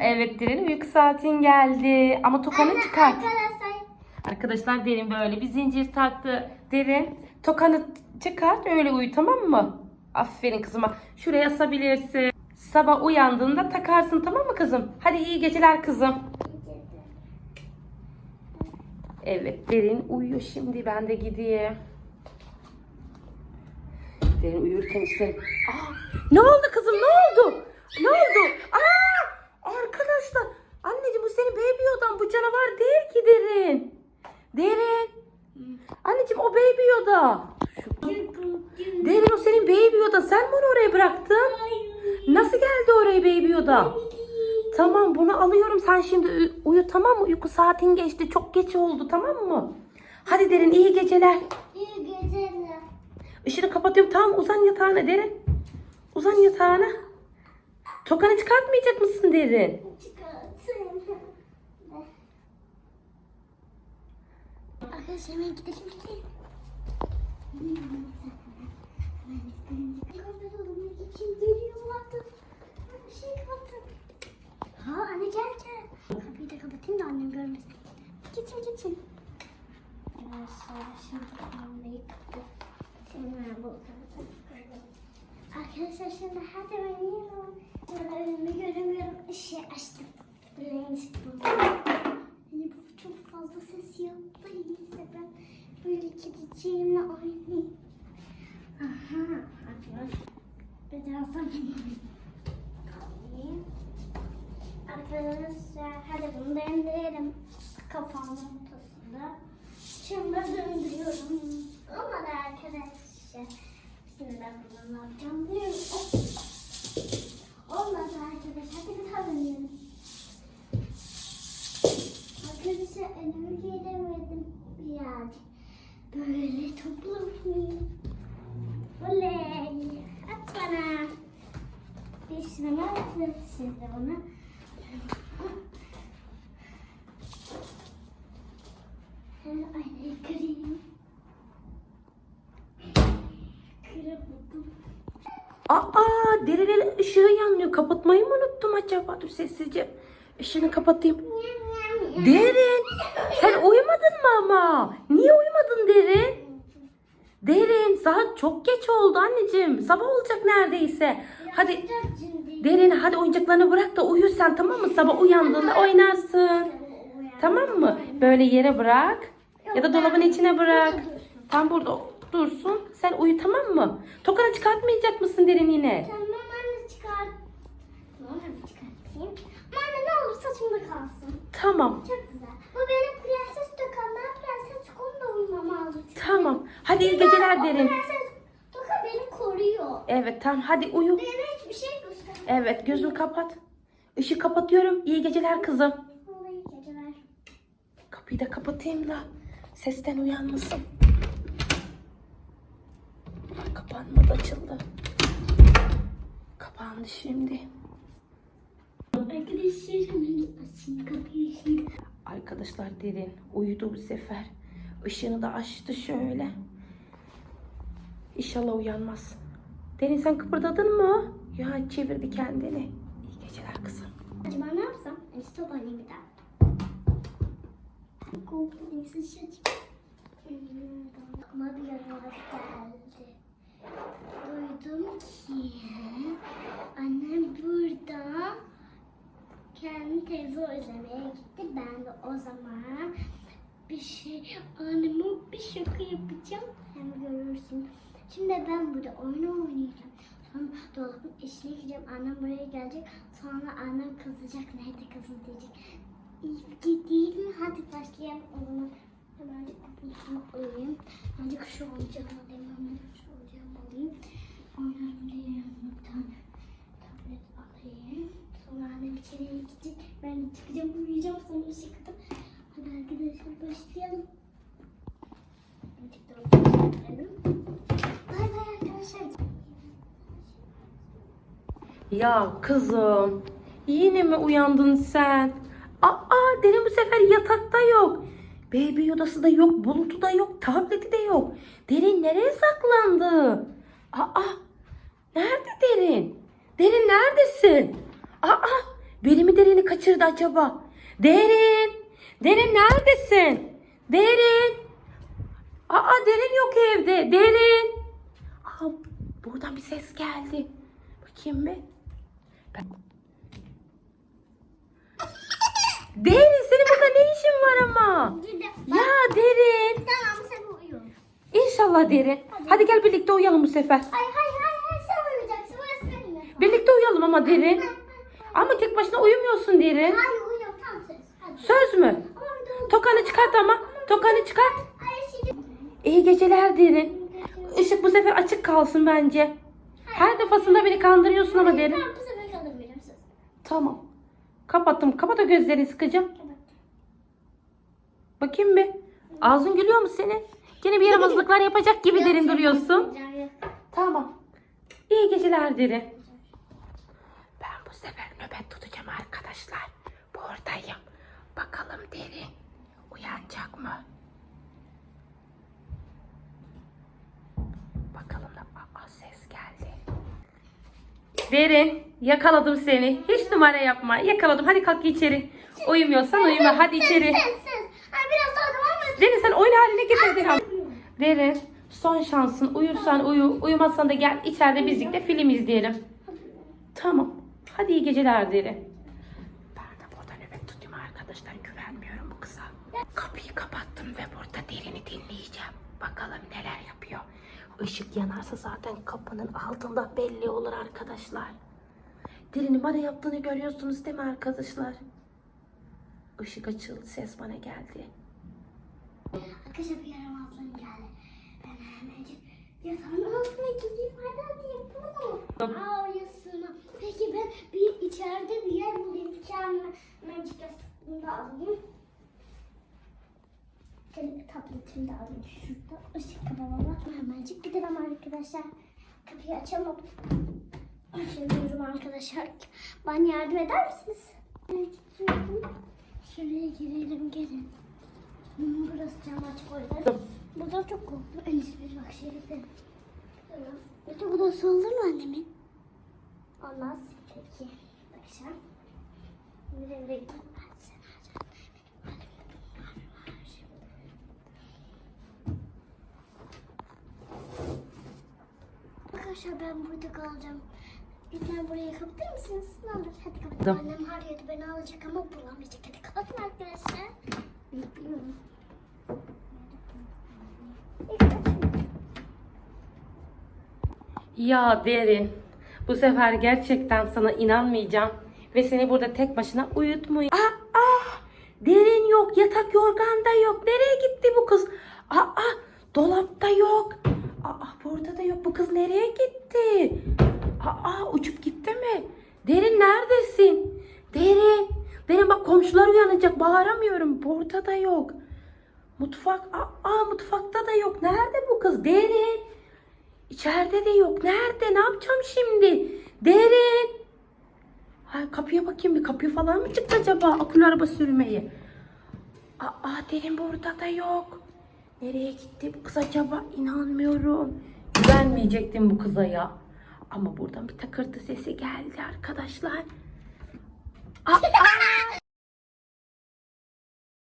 Evet Derin uyku saatin geldi. Ama tokanı Anne, çıkart. Arkadaşlar. Arkadaşlar Derin böyle bir zincir taktı. Derin tokanı çıkart öyle uyu tamam mı? Aferin kızıma. Şuraya asabilirsin. Sabah uyandığında takarsın tamam mı kızım? Hadi iyi geceler kızım. Evet Derin uyuyor şimdi ben de gideyim. Derin uyurken işte... Aa, ne oldu kızım ne oldu? Ne oldu? Aa, yodan bu canavar değil ki Derin. Derin. Anneciğim o baby yoda. Şu- Derin o senin baby yoda. Sen onu oraya bıraktın? Nasıl geldi oraya baby yoda? Tamam bunu alıyorum. Sen şimdi uyu- tamam mı? Uyku saatin geçti. Çok geç oldu tamam mı? Hadi Derin iyi geceler. İyi geceler. Işığı kapatıyorum. Tamam uzan yatağına Derin. Uzan yatağına. Tokanı çıkartmayacak mısın Derin? Çıkartın. Arkadaşlar hemen gidelim gidelim. İçin geliyorlardı. Bir şey kapatın. Ha anne gel gel. Kapıyı da kapatayım da annem görmesin. Geçin geçin. Arkadaşlar şimdi kamerayı kapattım. Şimdi ben bu Arkadaşlar şimdi hadi oynayalım. Burada önümü göremiyorum. Işığı açtım. Renk buldum. Fazla ses yaptı. Neyse ben böyle kediciğimle oynayayım. Aha. Birazdan. Arkadaşlar hadi bunu da indirelim. Kafamın ortasında. Şimdi döndürüyorum. Olmadı arkadaşlar. Şimdi ben bunu ne yapacağım biliyorum. Olmadı arkadaşlar. Bir daha deneyelim. Böyle toplamayayım. Oley. At bana. Atın. Siz de. Hemen aynayı kırayım. Kıramadım. Aa derinin ışığı yanıyor. Kapatmayı mı unuttum acaba? Dur sessizce. Işığını kapatayım. Derin sen uyumadın mı ama? Niye uyumadın Derin? Derin saat çok geç oldu anneciğim. Sabah olacak neredeyse. Hadi Derin hadi oyuncaklarını bırak da uyu sen tamam mı? Sabah uyandığında oynarsın. Tamam mı? Böyle yere bırak. Ya da dolabın içine bırak. Tam burada dursun. Sen uyu tamam mı? Tokanı çıkartmayacak mısın Derin yine? Tamam anne çıkart. Tamam çıkartayım. Anne ne olur saçımda kalsın. Tamam. Çok güzel. Bu benim prenses toka. Ben prenses tokamla uyumam lazım. Tamam. Hadi iyi geceler Derin. prenses toka beni koruyor. Evet tamam hadi uyu. Bana hiçbir şey göstermiyor. Evet gözünü kapat. Işığı kapatıyorum. İyi geceler kızım. Vallahi iyi geceler. Kapıyı da kapatayım da sesten uyanmasın. Kapanmadı açıldı. Kapandı şimdi. Arkadaşlar derin uyudu bu sefer. Işığını da açtı şöyle. İnşallah uyanmaz. Derin sen kıpırdadın mı? Ya çevirdi kendini. İyi geceler kızım. Acaba ne yapsam? Ben stop bir daha. Korktum. Açayım. Aklıma bir yaramaz geldi. Duydum ki annem burada kendi televizyon izlemeye gitti. Ben de o zaman bir şey anneme bir şaka yapacağım. Hem görürsün. Şimdi ben burada oyun oynayacağım. Sonra dolabın içine gireceğim. Annem buraya gelecek. Sonra annem kızacak. Nerede kızım diyecek. İyi değil mi? Hadi başlayalım o zaman. Hemen bunu alayım. Önce şu oyuncağımı alayım. Hemen şu oyuncağımı alayım. Oynarım diye yanıma bir tane tablet alayım. Sonra annem içeriye gidecek. Ben de çıkacağım uyuyacağım. Sonra ışık kapatıp. Hadi arkadaşlar başlayalım. Ya kızım yine mi uyandın sen? Aa derin bu sefer yatakta yok. Baby odası da yok, bulutu da yok, tableti de yok. Derin nereye saklandı? Aa nerede derin? Derin neredesin? Aa Biri mi Deren'i kaçırdı acaba? Derin! Derin neredesin? Derin! Aa Derin yok evde. Derin! Aa buradan bir ses geldi. Bakayım bir. Ben... Derin senin burada ne işin var ama? Ya Derin! Tamam sen uyu. İnşallah Derin. Hadi gel birlikte uyuyalım bu sefer. Hayır hayır hayır hayır sen uyuyacaksın. Burası benim yatağım. Birlikte uyuyalım ama Derin. Ama tek başına uyumuyorsun Derin. Hayır uyuyorum tamam söz. Hadi. Söz mü? Tokanı çıkart ama. Tokanı çıkart. İyi geceler Derin. Işık bu sefer açık kalsın bence. Her defasında beni kandırıyorsun ama Derin. Tamam bu sefer söz. Tamam. Kapattım. Kapat o gözlerini sıkıca. Bakayım bir. Ağzın gülüyor mu senin? Gene bir yaramazlıklar yapacak gibi derin duruyorsun. Tamam. İyi geceler derin. Ben bu sefer nöbet tutacağım arkadaşlar. Buradayım. Bakalım derin uyanacak mı? Bakalım da aa, ses geldi. Derin yakaladım seni. Hiç numara yapma. Yakaladım. Hadi kalk içeri. Uyumuyorsan uyuma. Hadi içeri. Derin sen oyun haline getirdin. Derin son şansın. Uyursan uyu. Uyumazsan da gel içeride birlikte film izleyelim. Tamam. Hadi iyi geceler Derin. Ben de burada nöbet tutayım arkadaşlar. Güvenmiyorum bu kıza. Kapıyı kapattım ve burada Derin'i dinleyeceğim. Bakalım neler yapıyor. Işık yanarsa zaten kapının altında belli olur arkadaşlar. Derin'in bana yaptığını görüyorsunuz değil mi arkadaşlar? Işık açıldı. Ses bana geldi. Arkadaşlar bir yaramazlığım geldi. Ben hemencik yatağın altına gideyim. Hadi yapalım. Aa uyusun. Peki ben bir içeride bir yer bulayım. Kendime hemencik yastığımı da alayım. Gel tabletimi de alayım şurada. Işık kapamama. Hemencik gidelim arkadaşlar. Kapıyı açalım. Açıyorum arkadaşlar. Bana yardım eder misiniz? Şuraya, girelim gelin. Hmm, Burası cam açık o yüzden. Burada çok korktum. En bir bak şerife. Bütün burası olur mu annemin? Olmaz. Peki. Bakacağım. Buraya gidelim. Ben seni alacağım. Arkadaşlar ben burada kalacağım. Lütfen burayı kapatır mısınız? Ne olur hadi kapatın. Tamam. Annem yerde beni alacak ama bulamayacak. Hadi kapatın arkadaşlar. Bekliyorum. Ya Derin, bu sefer gerçekten sana inanmayacağım ve seni burada tek başına uyutmayacağım. Aa, aa, Derin yok, yatak yorgan da yok. Nereye gitti bu kız? Aa, dolapta yok. Aa, burada da yok. Bu kız nereye gitti? Aa, uçup gitti mi? Derin neredesin? Derin, Derin bak komşular uyanacak. Bağıramıyorum. Burada da yok. Mutfak, aa, mutfakta da yok. Nerede bu kız? Derin. İçeride de yok. Nerede? Ne yapacağım şimdi? Derin. Hay kapıya bakayım bir kapıya falan mı çıktı acaba akülü araba sürmeyi? Aa derin burada da yok. Nereye gitti bu kız acaba? İnanmıyorum. Güvenmeyecektim bu kıza ya. Ama buradan bir takırtı sesi geldi arkadaşlar. Aa, aa!